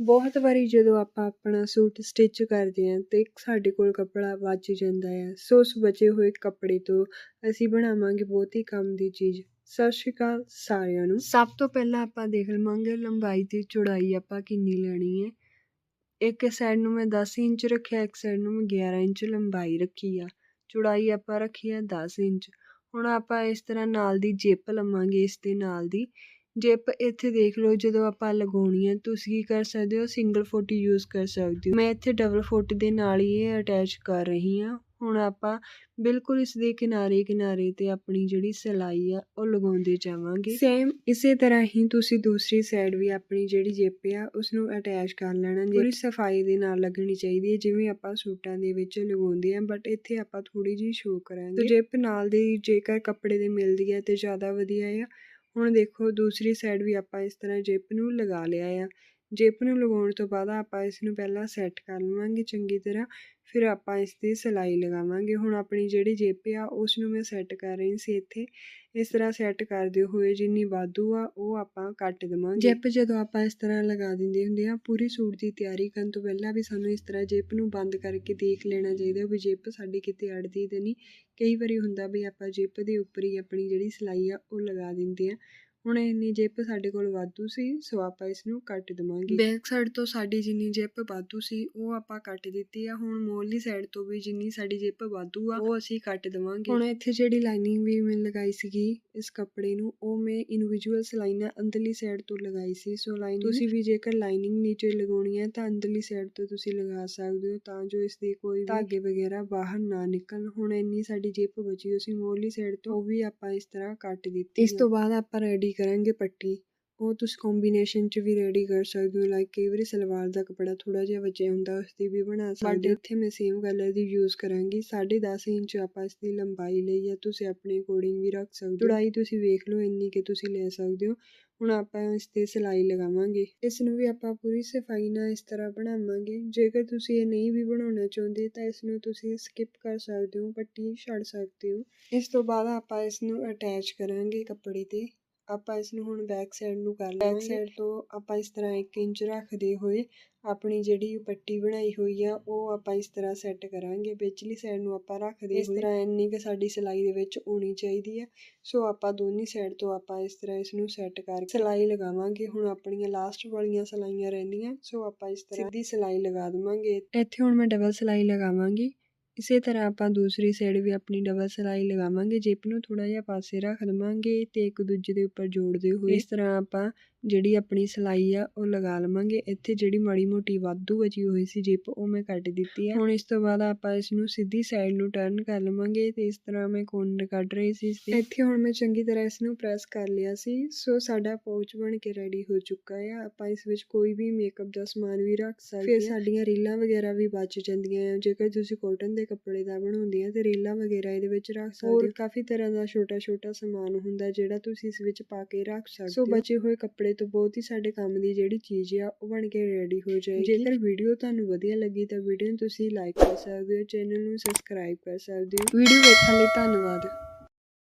ਬਹੁਤ ਵਾਰੀ ਜਦੋਂ ਆਪਾਂ ਆਪਣਾ ਸੂਟ ਸਟਿਚ ਕਰਦੇ ਹਾਂ ਤੇ ਸਾਡੇ ਕੋਲ ਕੱਪੜਾ ਬਚ ਜਾਂਦਾ ਹੈ, ਸੋ ਉਸ ਬਚੇ ਹੋਏ ਕੱਪੜੇ ਤੋਂ ਅਸੀਂ ਬਣਾਵਾਂਗੇ ਬਹੁਤ ਹੀ ਕੰਮ ਦੀ ਚੀਜ਼। ਸਤਿ ਸ਼੍ਰੀ ਅਕਾਲ ਸਾਰਿਆਂ ਨੂੰ। ਸਭ ਤੋਂ ਪਹਿਲਾਂ ਆਪਾਂ ਦੇਖ ਲਵਾਂਗੇ ਲੰਬਾਈ ਤੇ ਚੌੜਾਈ ਆਪਾਂ ਕਿੰਨੀ ਲੈਣੀ ਹੈ। ਇੱਕ ਸਾਈਡ ਨੂੰ ਮੈਂ 10 ਇੰਚ ਰੱਖਿਆ, ਇੱਕ ਸਾਈਡ ਨੂੰ ਮੈਂ 11 ਇੰਚ ਲੰਬਾਈ ਰੱਖੀ ਆ। ਚੌੜਾਈ ਆਪਾਂ ਰੱਖੀ ਆ 10 ਇੰਚ। ਹੁਣ ਆਪਾਂ ਇਸ ਤਰ੍ਹਾਂ ਨਾਲ ਦੀ ਜਿੱਪ ਲਵਾਂਗੇ, ਇਸ ਦੇ ਨਾਲ ਦੀ। ਜਿਪ ਇੱਥੇ ਦੇਖ ਲਓ, ਜਦੋਂ ਆਪਾਂ ਲਗਾਉਣੀ ਹੈ ਤੁਸੀਂ ਕੀ ਕਰ ਸਕਦੇ ਹੋ? ਸਿੰਗਲ ਫੁੱਟ ਯੂਜ਼ ਕਰ ਸਕਦੇ ਹੋ। ਮੈਂ ਇੱਥੇ ਡਬਲ ਫੁੱਟ ਦੇ ਨਾਲ ਹੀ ਇਹ ਅਟੈਚ ਕਰ ਰਹੀ ਹਾਂ ਹੁਣ ਆਪਾਂ ਬਿਲਕੁਲ ਇਸ ਦੇ ਕਿਨਾਰੇ ਕਿਨਾਰੇ ਤੇ ਆਪਣੀ ਜਿਹੜੀ ਸਿਲਾਈ ਆ, ਉਹ ਲਗਾਉਂਦੇ ਜਾਵਾਂਗੇ। ਸੇਮ ਇਸੇ ਤਰ੍ਹਾਂ ਹੀ ਤੁਸੀਂ ਦੂਸਰੀ ਸਾਈਡ ਵੀ ਆਪਣੀ ਜਿਹੜੀ ਜਿੱਪ ਆ ਉਸ ਨੂੰ ਅਟੈਚ ਕਰ ਲੈਣਾ। ਪੂਰੀ ਸਫ਼ਾਈ ਦੇ ਨਾਲ ਲੱਗਣੀ ਚਾਹੀਦੀ ਹੈ ਜਿਵੇਂ ਆਪਾਂ ਸੂਟਾਂ ਦੇ ਵਿੱਚ ਲਗਾਉਂਦੇ ਆ ਬਟ ਇੱਥੇ ਆਪਾਂ ਥੋੜੀ ਜਿਹੀ ਸ਼ੋ ਕਰਾਂਗੇ। ਤੇ ਜਿੱਪ ਨਾਲ ਦੀ ਜੇਕਰ ਕੱਪੜੇ ਦੇ ਮਿਲਦੀ ਹੈ ਤੇ ਜ਼ਿਆਦਾ ਵਧੀਆ ਆ। ਹੁਣ ਦੇਖੋ ਦੂਸਰੀ ਸਾਈਡ ਵੀ ਆਪਾਂ ਇਸ ਤਰ੍ਹਾਂ ਜਿਪ ਨੂੰ ਲਗਾ ਲਿਆ ਆ। ਜਿੱਪ ਨੂੰ ਲਗਾਉਣ ਤੋਂ ਬਾਅਦ ਆਪਾਂ ਇਸ ਨੂੰ ਪਹਿਲਾਂ ਸੈੱਟ ਕਰ ਲਵਾਂਗੇ ਚੰਗੀ ਤਰ੍ਹਾਂ, ਫਿਰ ਆਪਾਂ ਇਸ ਦੀ ਸਿਲਾਈ ਲਗਾਵਾਂਗੇ। ਹੁਣ ਆਪਣੀ ਜਿਹੜੀ ਜਿੱਪ ਆ ਉਸ ਨੂੰ ਮੈਂ ਸੈੱਟ ਕਰ ਰਹੀ ਸੀ ਇੱਥੇ। ਇਸ ਤਰ੍ਹਾਂ ਸੈੱਟ ਕਰਦੇ ਹੋਏ ਜਿੰਨੀ ਵਾਧੂ ਆ, ਉਹ ਆਪਾਂ ਕੱਟ ਦੇਵਾਂਗੇ। ਜਿੱਪ ਜਦੋਂ ਆਪਾਂ ਇਸ ਤਰ੍ਹਾਂ ਲਗਾ ਦਿੰਦੇ ਹੁੰਦੇ ਆ, ਪੂਰੀ ਸੂਟ ਦੀ ਤਿਆਰੀ ਕਰਨ ਤੋਂ ਪਹਿਲਾਂ ਵੀ ਸਾਨੂੰ ਇਸ ਤਰ੍ਹਾਂ ਜਿੱਪ ਨੂੰ ਬੰਦ ਕਰਕੇ ਦੇਖ ਲੈਣਾ ਚਾਹੀਦਾ ਵੀ ਜਿੱਪ ਸਾਡੀ ਕਿਤੇ ਅੜਦੀ ਤੇ ਨਹੀਂ। ਕਈ ਵਾਰੀ ਹੁੰਦਾ ਵੀ ਆਪਾਂ ਜਿਪ ਦੇ ਉੱਪਰ ਹੀ ਆਪਣੀ ਜਿਹੜੀ ਸਿਲਾਈ ਆ ਉਹ ਲਗਾ ਦਿੰਦੇ ਹਾਂ ਹੁਣ ਇੰਨੀ ਜਿੱਪ ਸਾਡੇ ਕੋਲ ਵਾਧੂ ਸੀ ਸੋ ਆਪਾਂ ਇਸ ਨੂੰ ਕੱਟ ਦਵਾਂਗੇ। ਬੈਕ ਸਾਈਡ ਤੋਂ ਸਾਡੀ ਜਿੰਨੀ ਜਿੱਪ ਵਾਧੂ ਸੀ ਉਹ ਆਪਾਂ ਕੱਟ ਦਿੱਤੀ ਆ। ਹੁਣ ਮੋਰਲੀ ਸਾਈਡ ਤੋਂ ਵੀ ਜਿੰਨੀ ਸਾਡੀ ਜਿੱਪ ਵਾਧੂ ਆ ਉਹ ਅਸੀਂ ਕੱਟ ਦਵਾਂਗੇ। ਹੁਣ ਇੱਥੇ ਜਿਹੜੀ ਲਾਈਨਿੰਗ ਵੀ ਮੈਂ ਲਗਾਈ ਸੀਗੀ ਇਸ ਕੱਪੜੇ ਨੂੰ ਉਹ ਮੈਂ ਇਨਡੀਵਿਜੂਅਲ ਸਲਾਈਨਾਂ ਅੰਦਰਲੀ ਸਾਈਡ ਤੋਂ ਲਗਾਈ ਸੀ। ਸੋ ਲਾਈਨ ਤੁਸੀਂ ਵੀ ਜੇਕਰ ਲਾਈਨਿੰਗ ਨੀਚੇ ਲਗਾਉਣੀ ਹੈ ਤਾਂ ਅੰਦਰਲੀ ਸਾਈਡ ਤੋਂ ਤੁਸੀਂ ਲਗਾ ਸਕਦੇ ਹੋ ਤਾਂ ਜੋ ਇਸ ਦੀ ਕੋਈ ਧਾਗੇ ਵਗੈਰਾ ਬਾਹਰ ਨਾ ਨਿਕਲਣ ਹੁਣ ਇੰਨੀ ਸਾਡੀ ਜਿੱਪ ਬਚੀ ਹੋਈ ਸੀ ਮੋਰਲੀ ਸਾਈਡ ਤੋਂ ਉਹ ਵੀ ਆਪਾਂ ਇਸ ਤਰ੍ਹਾਂ ਕੱਟ ਦਿੱਤੀ ਇਸ ਤੋਂ ਬਾਅਦ ਆਪਾਂ ਰੈਡੀ ਕਰਾਂਗੇ ਪੱਟੀ ਉਹ ਤੁਸੀਂ ਕੰਬੀਨੇਸ਼ਨ ਚ ਵੀ ਰੈਡੀ ਕਰ ਸਕਦੇ ਹੋ ਲਾਈਕ ਕਈ ਵਾਰੀ ਸਲਵਾਰ ਦਾ ਕਪੜਾ ਥੋੜਾ ਜਿਹਾ ਬਚਿਆ ਹੁੰਦਾ ਉਸ ਦੀ ਵੀ ਬਣਾ ਸਕਦੇ ਹੋ। ਇੱਥੇ ਮੈਂ ਸੇਮ ਕਲਰ ਦੀ ਯੂਜ਼ ਕਰਾਂਗੀ 10.5 ਇੰਚ ਆਪਾਂ ਇਸ ਦੀ ਲੰਬਾਈ ਲਈ ਹੈ ਤੁਸੀਂ ਆਪਣੇ ਅਕੋਰਡਿੰਗ ਵੀ ਰੱਖ ਸਕਦੇ ਹੋ। ਚੌੜਾਈ ਤੁਸੀਂ ਵੇਖ ਲਓ ਇੰਨੀ ਕਿ ਤੁਸੀਂ ਲੈ ਸਕਦੇ ਹੋ। ਹੁਣ ਆਪਾਂ ਇਸ ਤੇ ਸਿਲਾਈ ਲਗਾਵਾਂਗੇ। ਇਸ ਨੂੰ ਵੀ ਆਪਾਂ ਪੂਰੀ ਸਫ਼ਾਈ ਨਾਲ ਇਸ ਤਰ੍ਹਾਂ ਬਣਾਵਾਂਗੇ। ਜੇਕਰ ਤੁਸੀਂ ਇਹ ਨਹੀਂ ਵੀ ਬਣਾਉਣਾ ਚਾਹੁੰਦੇ ਤਾਂ ਇਸ ਨੂੰ ਤੁਸੀਂ ਸਕਿਪ ਕਰ ਸਕਦੇ ਹੋ ਪੱਟੀ ਛੱਡ ਸਕਦੇ ਹੋ। ਇਸ ਤੋਂ ਬਾਅਦ ਆਪਾਂ ਇਸ ਨੂੰ ਅਟੈਚ ਕਰਾਂਗੇ ਕੱਪੜੇ ਤੇ। ਆਪਾਂ ਇਸ ਨੂੰ ਹੁਣ ਬੈਕ ਸਾਈਡ ਨੂੰ ਕਰ ਬੈਕ ਸਾਈਡ ਤੋਂ ਆਪਾਂ ਇਸ ਤਰ੍ਹਾਂ 1 ਇੰਚ ਰੱਖਦੇ ਹੋਏ ਆਪਣੀ ਜਿਹੜੀ ਪੱਟੀ ਬਣਾਈ ਹੋਈ ਆ ਉਹ ਆਪਾਂ ਇਸ ਤਰ੍ਹਾਂ ਸੈੱਟ ਕਰਾਂਗੇ। ਵਿਚਲੀ ਸਾਈਡ ਨੂੰ ਆਪਾਂ ਰੱਖਦੇ ਇਸ ਤਰ੍ਹਾਂ ਇੰਨੀ ਕਿ ਸਾਡੀ ਸਿਲਾਈ ਦੇ ਵਿੱਚ ਹੋਣੀ ਚਾਹੀਦੀ ਹੈ ਸੋ ਆਪਾਂ ਦੋਨੀ ਸਾਈਡ ਤੋਂ ਆਪਾਂ ਇਸ ਤਰ੍ਹਾਂ ਇਸ ਨੂੰ ਸੈੱਟ ਕਰਕੇ ਸਿਲਾਈ ਲਗਾਵਾਂਗੇ। ਹੁਣ ਆਪਣੀਆਂ ਲਾਸਟ ਵਾਲੀਆਂ ਸਿਲਾਈਆਂ ਰਹਿੰਦੀਆਂ ਸੋ ਆਪਾਂ ਇਸ ਤਰ੍ਹਾਂ ਸਿੱਧੀ ਸਿਲਾਈ ਲਗਾ ਦਵਾਂਗੇ। ਇੱਥੇ ਹੁਣ ਮੈਂ ਡਬਲ ਸਿਲਾਈ ਲਗਾਵਾਂਗੀ। ਇਸੇ ਤਰ੍ਹਾਂ ਆਪਾਂ ਦੂਸਰੀ ਸਾਈਡ ਵੀ ਆਪਣੀ ਡਬਲ ਸਿਲਾਈ ਲਗਾਵਾਂਗੇ ਜਿਪ ਨੂੰ ਥੋੜਾ ਜਿਹਾ ਪਾਸੇ ਰੱਖ ਦਵਾਂਗੇ ਤੇ ਇੱਕ ਦੂਜੇ ਦੇ ਉੱਪਰ ਜੋੜਦੇ ਹੋਏ ਇਸ ਤਰ੍ਹਾਂ ਆਪਾਂ ਜਿਹੜੀ ਆਪਣੀ ਸਿਲਾਈ ਆ ਉਹ ਲਗਾ ਲਵਾਂਗੇ। ਇੱਥੇ ਜਿਹੜੀ ਮਾੜੀ ਮੋਟੀ ਵਾਧੂ ਬਚੀ ਹੋਈ ਸੀ ਜਿਪ ਉਹ ਮੈਂ ਕੱਟ ਦਿੱਤੀ ਹੈ ਹੁਣ ਇਸ ਤੋਂ ਬਾਅਦ ਆਪਾਂ ਇਸ ਨੂੰ ਸਿੱਧੀ ਸਾਈਡ ਨੂੰ ਟਰਨ ਕਰ ਲਵਾਂਗੇ ਤੇ ਇਸ ਤਰ੍ਹਾਂ ਮੈਂ ਕੋਨ ਕੱਢ ਰਹੀ ਸੀ ਇੱਥੇ ਹੁਣ ਮੈਂ ਚੰਗੀ ਤਰ੍ਹਾਂ ਇਸ ਨੂੰ ਪ੍ਰੈਸ ਕਰ ਲਿਆ ਸੀ। ਸੋ ਸਾਡਾ ਪਾਊਚ ਬਣ ਕੇ ਰੈਡੀ ਹੋ ਚੁੱਕਾ ਹੈ ਆਪਾਂ ਇਸ ਵਿੱਚ ਕੋਈ ਵੀ ਮੇਕਅਪ ਦਾ ਸਮਾਨ ਵੀ ਰੱਖ ਸਕਦੇ ਫਿਰ ਸਾਡੀਆਂ ਰੀਲਾਂ ਵਗੈਰਾ ਵੀ ਬਚ ਜਾਂਦੀਆਂ ਆ। ਜੇਕਰ ਤੁਸੀਂ ਕਾਟਨ ਦੇ ਕੱਪੜੇ ਦਾ ਬਣਾਉਂਦੇ ਆ ਤੇ ਰੀਲਾਂ ਵਗੈਰਾ ਇਹਦੇ ਵਿੱਚ ਰੱਖ ਸਕਦੇ ਹੋ। ਕਾਫੀ ਤਰ੍ਹਾਂ ਦਾ ਛੋਟਾ ਛੋਟਾ ਸਮਾਨ ਹੁੰਦਾ ਜਿਹੜਾ ਤੁਸੀਂ ਇਸ ਵਿੱਚ ਪਾ ਕੇ ਰੱਖ ਸਕਦੇ ਹੋ। ਸੋ ਬਚੇ ਹੋਏ ਕੱਪੜੇ ਤੋਂ ਬਹੁਤ ਹੀ ਸਾਡੇ ਕੰਮ ਦੀ ਜਿਹੜੀ ਚੀਜ਼ ਆ ਉਹ ਬਣ ਕੇ ਰੈਡੀ ਹੋ ਜਾਏਗੀ। ਜੇਕਰ ਵੀਡੀਓ ਤੁਹਾਨੂੰ ਵਧੀਆ ਲੱਗੀ ਤਾਂ ਵੀਡੀਓ ਨੂੰ ਤੁਸੀਂ ਲਾਈਕ ਕਰ ਸਕਦੇ ਹੋ ਚੈਨਲ ਨੂੰ ਸਬਸਕ੍ਰਾਈਬ ਕਰ ਸਕਦੇ ਹੋ। ਵੀਡੀਓ ਵੇਖਣ ਲਈ ਧੰਨਵਾਦ।